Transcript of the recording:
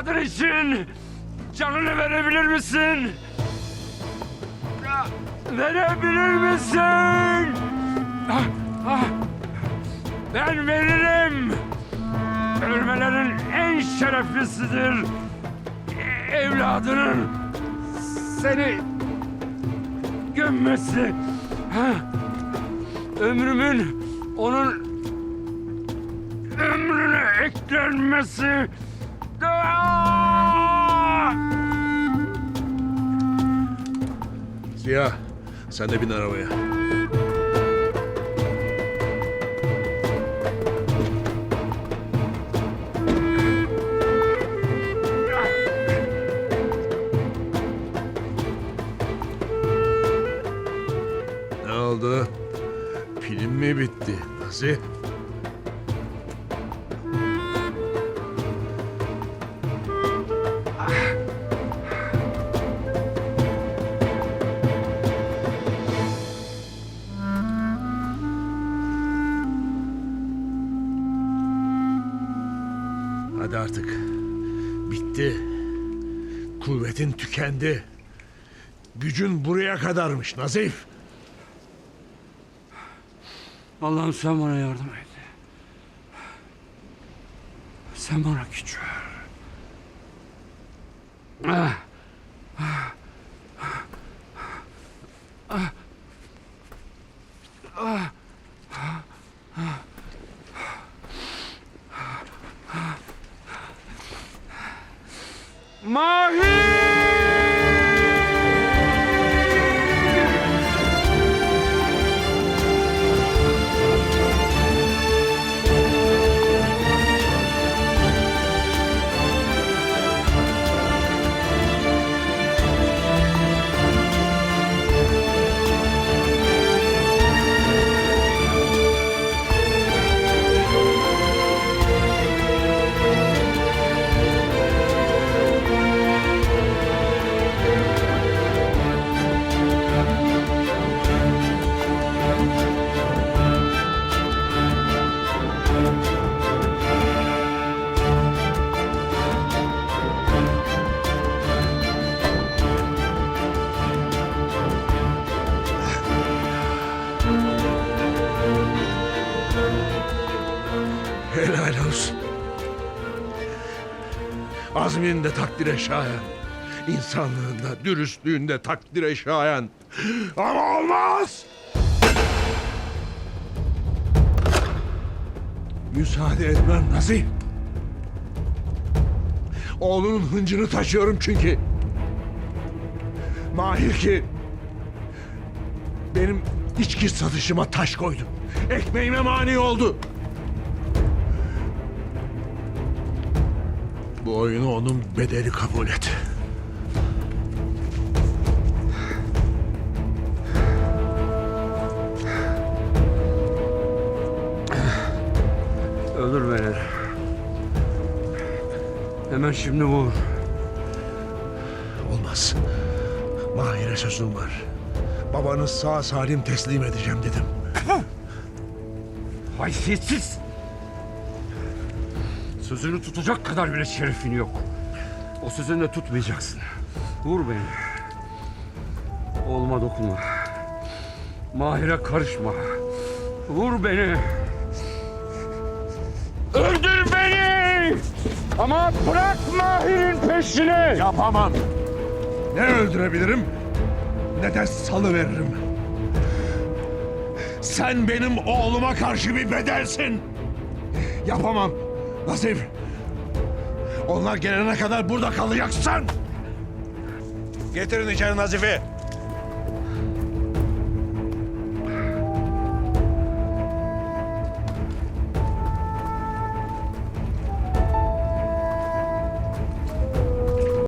Evladın için canını verebilir misin? Verebilir misin? Ah, ah. Ben veririm. Ölmelerin en şereflisidir. Evladının seni gömmesi. Ömrümün onun ömrüne eklenmesi. Ziya sen de bin arabaya. Ne oldu? Film mi bitti? Nasıl? Artık. Bitti. Kuvvetin tükendi. Gücün buraya kadarmış Nazif. Allah'ım sen bana yardım et. Sen bana güç ver. Ah, Mahir! Helal olsun. Takdire şayan. İnsanlığında, dürüstlüğünde takdire şayan. Ama olmaz! Müsaade etmem Nazif. Oğlunun hıncını taşıyorum çünkü. Mahir ki benim içki satışıma taş koydu. Ekmeğime mani oldu. Bu oyunu onun bedeli kabul et. Öldür beni. Hemen şimdi vur. Olmaz. Mahir'e sözüm var. Babanı sağ salim teslim edeceğim dedim. Haysiyetsiz. Sözünü tutacak kadar bile şerefin yok. O sözünü de tutmayacaksın. Vur beni. Oğluma dokunma. Mahir'e karışma. Vur beni. Öldür beni! Ama bırak Mahir'in peşini! Yapamam. Ne öldürebilirim ne de salı. Sen benim oğluma karşı bir bedelsin. Yapamam. Nazif. Onlar gelene kadar burada kalacaksın. Getirin içeri Nazif'i.